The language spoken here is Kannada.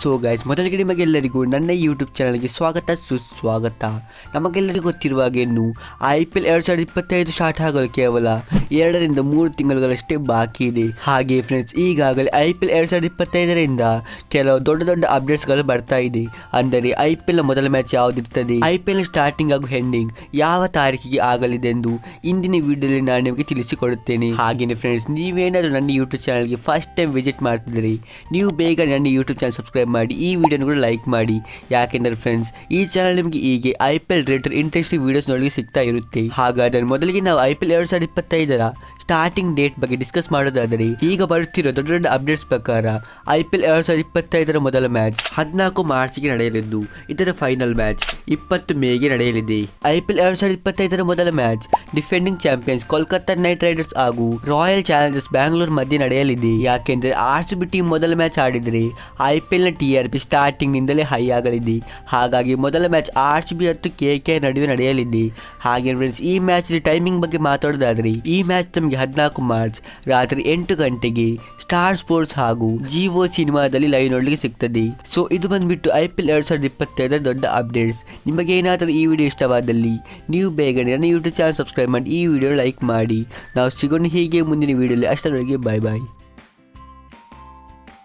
ಸೊ ಗೈಸ್ ಮೊದಲಿಗೆ ನಿಮಗೆಲ್ಲರಿಗೂ ನನ್ನ ಯೂಟ್ಯೂಬ್ ಚಾನಲ್ಗೆ ಸ್ವಾಗತ, ಸುಸ್ವಾಗತ. ನಮಗೆಲ್ಲರಿಗೂ ಗೊತ್ತಿರುವ ಹಾಗೆ ಇನ್ನು ಐ ಪಿ ಎಲ್ ಎರಡು ಸಾವಿರದ ಇಪ್ಪತ್ತೈದು ಸ್ಟಾರ್ಟ್ ಆಗಲು ಕೇವಲ ಎರಡರಿಂದ ಮೂರು ತಿಂಗಳುಗಳಷ್ಟೇ ಬಾಕಿ ಇದೆ. ಹಾಗೆ ಫ್ರೆಂಡ್ಸ್ ಈಗಾಗಲೇ ಐ ಪಿ ಎಲ್ ಎರಡು ಸಾವಿರದ ಇಪ್ಪತ್ತೈದರಿಂದ ಕೆಲವು ದೊಡ್ಡ ದೊಡ್ಡ ಅಪ್ಡೇಟ್ಸ್ಗಳು ಬರ್ತಾ ಇದೆ. ಅಂದರೆ ಐ ಪಿ ಎಲ್ ಮೊದಲ ಮ್ಯಾಚ್ ಯಾವುದಿರ್ತದೆ? ಐ ಪಿ ಎಲ್ ಸ್ಟಾರ್ಟಿಂಗ್ ಹಾಗೂ ಹೆಂಡಿಂಗ್ ಯಾವ ತಾರೀಕಿಗೆ ಆಗಲಿದೆ ಎಂದು ಇಂದಿನ ವಿಡಿಯೋದಲ್ಲಿ ನಾನು ನಿಮಗೆ ತಿಳಿಸಿಕೊಡುತ್ತೇನೆ. ಹಾಗೆಯೇ ಫ್ರೆಂಡ್ಸ್ ನೀವೇನಾದರೂ ನನ್ನ ಯೂಟ್ಯೂಬ್ ಚಾನಲ್ಗೆ ಫಸ್ಟ್ ಟೈಮ್ ವಿಸಿಟ್ ಮಾಡ್ತಿದ್ರಿ, ನೀವು ಬೇಗ ನನ್ನ ಯೂಟ್ಯೂಬ್ ಚಾನಲ್ ಸಬ್ಸ್ಕ್ರೈಬ್ ಮಾಡಿ, ಈ ವಿಡಿಯೋನ ಕೂಡ ಲೈಕ್ ಮಾಡಿ. ಯಾಕೆಂದರೆ ಫ್ರೆಂಡ್ಸ್ ಈ ಚಾನಲ್ ನಿಮಗೆ ಹೀಗೆ ಐ ಪಿ ಎಲ್ ರೇಟರ್ ಇಂಟ್ರೆಸ್ಟಿಂಗ್ ವಿಡಿಯೋಸ್ ನೋಡಲಿಕ್ಕೆ ಸಿಗ್ತಾ ಇರುತ್ತೆ. ಹಾಗಾದರೆ ಮೊದಲಿಗೆ ನಾವು ಐ ಪಿ ಎಲ್ ಎರಡು ಸಾವಿರದ ಇಪ್ಪತ್ತೈದರ ಸ್ಟಾರ್ಟಿಂಗ್ ಡೇಟ್ ಬಗ್ಗೆ ಡಿಸ್ಕಸ್ ಮಾಡೋದಾದ್ರೆ, ಈಗ ಬರುತ್ತಿರೋ ದೊಡ್ಡ ದೊಡ್ಡ ಅಪ್ಡೇಟ್ಸ್ ಪ್ರಕಾರ ಐ ಪಿ ಎಲ್ ಎರಡು ಸಾವಿರದ ಇಪ್ಪತ್ತೈದರ ಮೊದಲ ಮ್ಯಾಚ್ ಹದಿನಾಲ್ಕು ಮಾರ್ಚ್ಗೆ ನಡೆಯಲಿದ್ದು, ಇದರ ಫೈನಲ್ ಮ್ಯಾಚ್ ಇಪ್ಪತ್ತು ಮೇಗೆ ನಡೆಯಲಿದೆ. ಐ ಪಿ ಎಲ್ ಎರಡು ಸಾವಿರದ ಇಪ್ಪತ್ತೈದರ ಮೊದಲ match defending champions Kolkata Knight Riders ಹಾಗೂ ರಾಯಲ್ ಚಾಲೆಂಜರ್ಸ್ ಬ್ಯಾಂಗ್ಳೂರ್ ಮಧ್ಯೆ ನಡೆಯಲಿದೆ. ಯಾಕೆಂದರೆ ಆರ್ ಬಿ ಟೀಮ್ ಮೊದಲ ಮ್ಯಾಚ್ ಆಡಿದರೆ ಐ ಪಿ ಎಲ್ನ ಟಿ ಆರ್ ಪಿ ಹೈ ಆಗಲಿದೆ. ಹಾಗಾಗಿ ಮೊದಲ ಮ್ಯಾಚ್ ಆರ್ ಸಿ ಬಿ ಮತ್ತು ಕೆ ಕೆ ನಡುವೆ ನಡೆಯಲಿದೆ. ಹಾಗೆ ಫ್ರೆಂಡ್ಸ್ ಈ ಮ್ಯಾಚ್ ಟೈಮಿಂಗ್ ಬಗ್ಗೆ ಮಾತಾಡೋದಾದ್ರೆ, ಈ ಮ್ಯಾಚ್ ನಮಗೆ ಹದಿನಾಲ್ಕು ಮಾರ್ಚ್ ರಾತ್ರಿ ಎಂಟು ಗಂಟೆಗೆ ಸ್ಟಾರ್ ಸ್ಪೋರ್ಟ್ಸ್ ಹಾಗೂ ಜಿಒ ಸಿನಿಮಾದಲ್ಲಿ ಲೈವ್ ನೋಡಲಿಕ್ಕೆ ಸಿಗ್ತದೆ. ಸೊ ಇದು ಬಂದ್ಬಿಟ್ಟು ಐ ಪಿ ಎಲ್ ಎರಡು ಸಾವಿರದ ಇಪ್ಪತ್ತೈದರ ದೊಡ್ಡ ಅಪ್ಡೇಟ್ಸ್ ನಿಮಗೆ ಏನಾದರೂ ಈ ವಿಡಿಯೋ ಇಷ್ಟವಾದಲ್ಲಿ ನೀವು ಬೇಗನೆ ನನ್ನ ಯೂಟ್ಯೂಬ್ ಚಾನಲ್ ಸಬ್ಸ್ಕ್ರೈಬ್ ಮಾಡಿ ಈ ವಿಡಿಯೋ ಲೈಕ್ ಮಾಡಿ. ನಾವು ಸಿಗೋಣ ಹೀಗೆ ಮುಂದಿನ ವಿಡಿಯೋಲಿ ಅಷ್ಟರವರೆಗೆ ಬಾಯ್ ಬಾಯ್